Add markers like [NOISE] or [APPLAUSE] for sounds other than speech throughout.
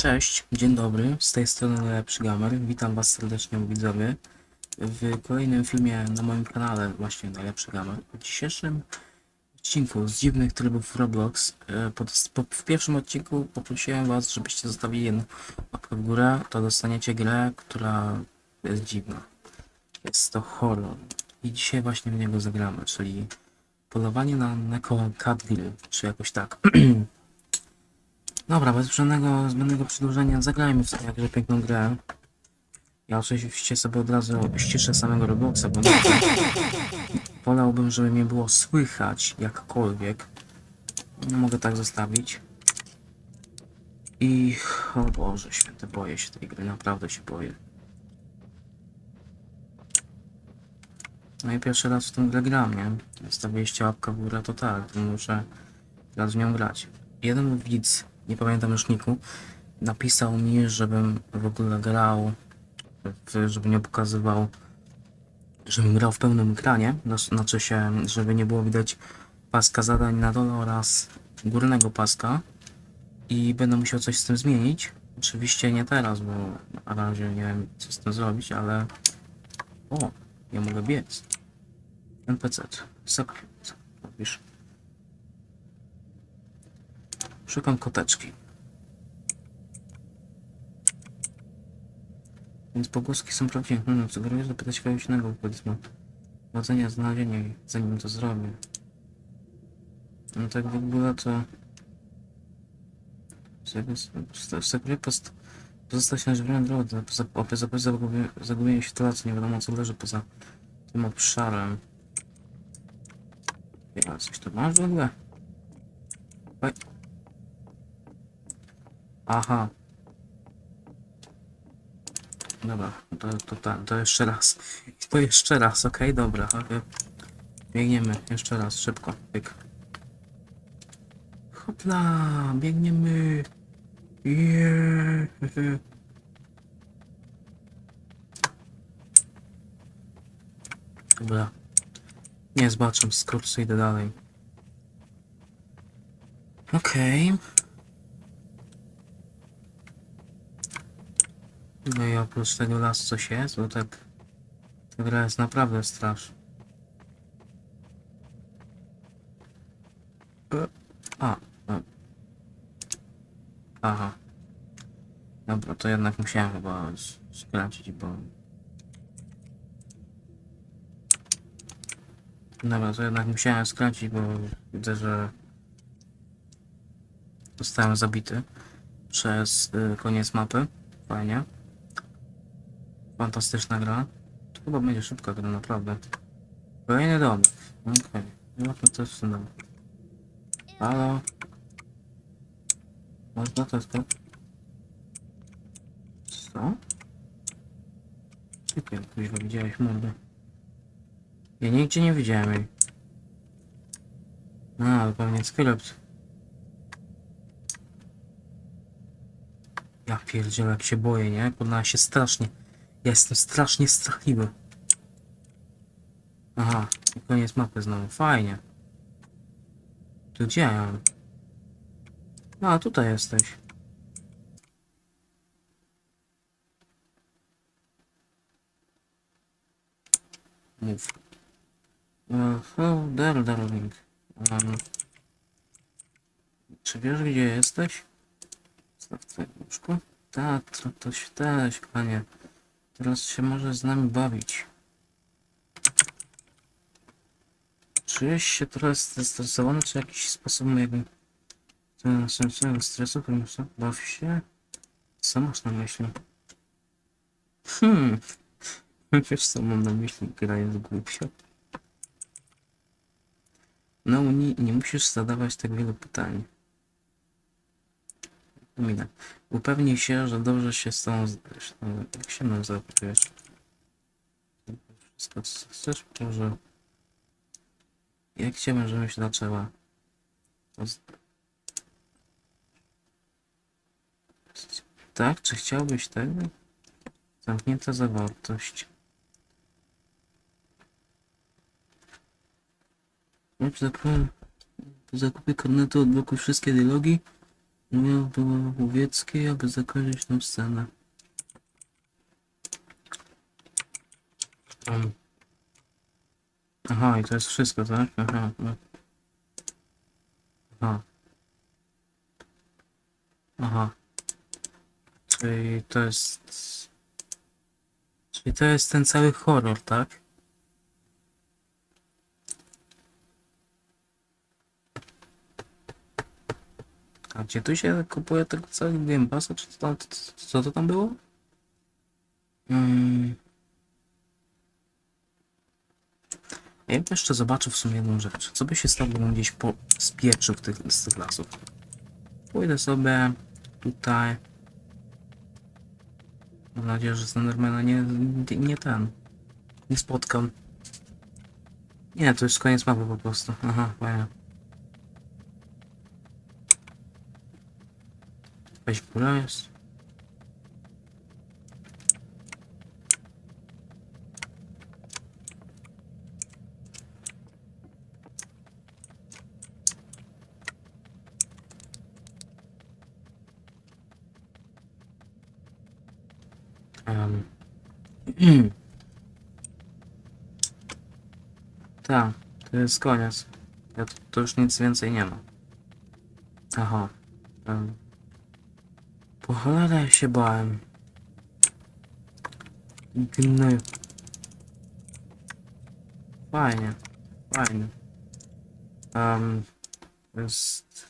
Cześć, dzień dobry, z tej strony Najlepszy Gamer. Witam Was serdecznie widzowie w kolejnym filmie na moim kanale właśnie Najlepszy Gamer. W dzisiejszym odcinku z dziwnych trybów Roblox e, pod, po, w pierwszym odcinku poprosiłem Was, żebyście zostawili jedną łapkę w górę, to dostaniecie grę, która jest dziwna. Jest to horror i dzisiaj właśnie w niego zagramy, czyli polowanie na Neko Cadville, czy jakoś tak. [CLEARS THROAT] Dobra, bez żadnego zbędnego przedłużenia zagrajmy w sobie jakże piękną grę. Ja oczywiście sobie od razu ściszę samego Robloxa, bo wolałbym, żeby mnie było słychać jakkolwiek. No, mogę tak zostawić. I... o Boże święty, boję się tej gry, naprawdę się boję. No i pierwszy raz w tą grę gram, nie? Zostawiliście łapkę w górę, to tak, to muszę teraz w nią grać. Jeden widz, nie pamiętam już niku, napisał mi, żebym w ogóle grał, żeby nie pokazywał, żebym grał w pełnym ekranie, no, znaczy się, żeby nie było widać paska zadań na dole oraz górnego paska i będę musiał coś z tym zmienić. Oczywiście nie teraz, bo na razie nie wiem co z tym zrobić, ale o, ja mogę biec. NPC, sekret, robisz. Szukam koteczki. Więc pogłoski są prawdziwe. Hmm, sugeruję zapytać kogoś innego, powiedzmy. Wadzenia, znalezienia jej, zanim to zrobię. No tak w ogóle to... Sekret post... Pozostać na żywiołem drodze. Zagubienie się tylacy, nie wiadomo co leży poza tym obszarem. Ja, coś tu masz w ogóle? Oj. Aha. Dobra, to, to, to, to jeszcze raz. To jeszcze raz, okej, dobra. okej. Biegniemy, jeszcze raz, szybko, bieg. Hopla, biegniemy. Yeah. Dobra. Nie zobaczę, z kursu idę dalej. Okej. No i oprócz tego lasu coś jest, bo tak... Ta gra jest naprawdę straszna. E, A, a. Aha. Dobra, to jednak musiałem chyba skręcić, bo... Dobra, to jednak musiałem skręcić, bo widzę, że... Zostałem zabity przez y, koniec mapy. Fajnie. Fantastyczna gra. To chyba będzie szybka gra, naprawdę. Kolejny dom. Okej. Okay. Co jest w tym domu. Halo? Można to jest Co? Ty tu kuźwa widziałeś mordę. Ja nigdzie nie widziałem jej. A, ale pewnie skrypt. Ja pierdzielę, jak się boję, nie? Podna się strasznie. Ja jestem strasznie strachliwy. Aha, i koniec mapy znowu. Fajnie. Tu gdzie ja mam? A, tutaj jesteś. Mów. There, darling. Um, czy wiesz, gdzie jesteś? Staw twoje łóżko? Tak, to, to się też, panie. Teraz się może z nami bawić. Czujesz się trochę zestresowany, czy jakiś sposób mojego następnego stresu, którym się baw się? Co masz na myśli? Hmm. [LAUGHS] Wiesz co mam na myśli, gra jest głupia. No nie, nie musisz zadawać tak wielu pytań. Minę. Upewnij się, że dobrze się z tą... Jak się nam zaopiekujesz? Wszystko co chcesz, może... Jak chciałbym, żebyś zaczęła? Tak? Czy chciałbyś tego? Zamknięta zawartość. Zakupy karnetu odblokuj wszystkie dialogi. Nie było łowieckiej, aby zakończyć tę scenę. Um. Aha, i to jest wszystko, tak? Aha. Aha. Aha. Czyli to jest... Czyli to jest ten cały horror, tak? A gdzie tu się kupuje tego całego Game Passa? Czy tam, co, to tam było? Mm. Ja bym jeszcze zobaczył w sumie jedną rzecz. Co by się stało, gdybym gdzieś po spieprzył tych, z tych lasów? Pójdę sobie tutaj. Mam nadzieję, że Slendermana nie, nie, nie ten. Nie spotkam. Nie, to już koniec mapy po prostu. Aha, fajnie. Jakaś góra jest? Um. Tak, to jest koniec. Ja tu, to już nic więcej nie ma. Aha. Um. Ja się bałem. Gny. Fajnie. Fajnie. Um, jest...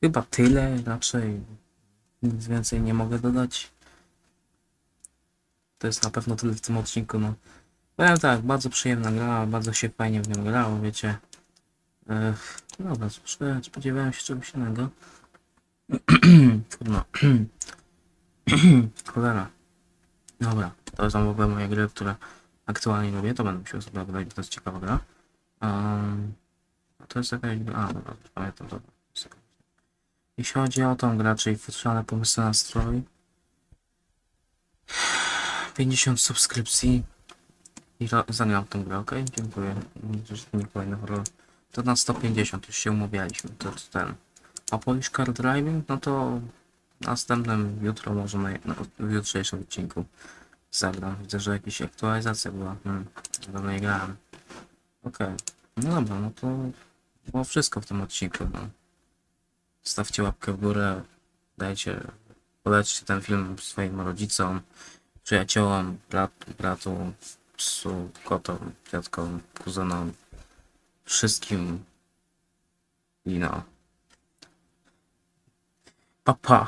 Chyba tyle raczej. Nic więcej nie mogę dodać. To jest na pewno tyle w tym odcinku, no. Powiem tak, bardzo przyjemna gra, bardzo się fajnie w nią grało, wiecie. Ech, dobra, spodziewałem się czegoś innego. Trudno. [CLEARS THROAT] Cholera. Dobra, to są w ogóle moje gry, które aktualnie lubię, to będę musiał sobie oglądać, bo to jest ciekawa gra. Um, to jest jakaś a dobra, pamiętam, dobra. Jeśli chodzi o tą grę, czyli futrzane pomysły na strój, 50 subskrypcji i zagram tą grę, ok? Dziękuję. Nie kolejny horror. To na 150 już się umawialiśmy, to, to ten. A Polish Car Driving, no to następnym jutro może na, w jutrzejszym odcinku zagram. Widzę, że jakaś aktualizacja była. Hmm, nie grałem. Okej. No dobra, no to było wszystko w tym odcinku. No. Stawcie łapkę w górę, dajcie, polećcie ten film swoim rodzicom, przyjaciołom, brat, bratu, psu, kotom, dziadkom, kuzynom, wszystkim i no. അപ്പാ.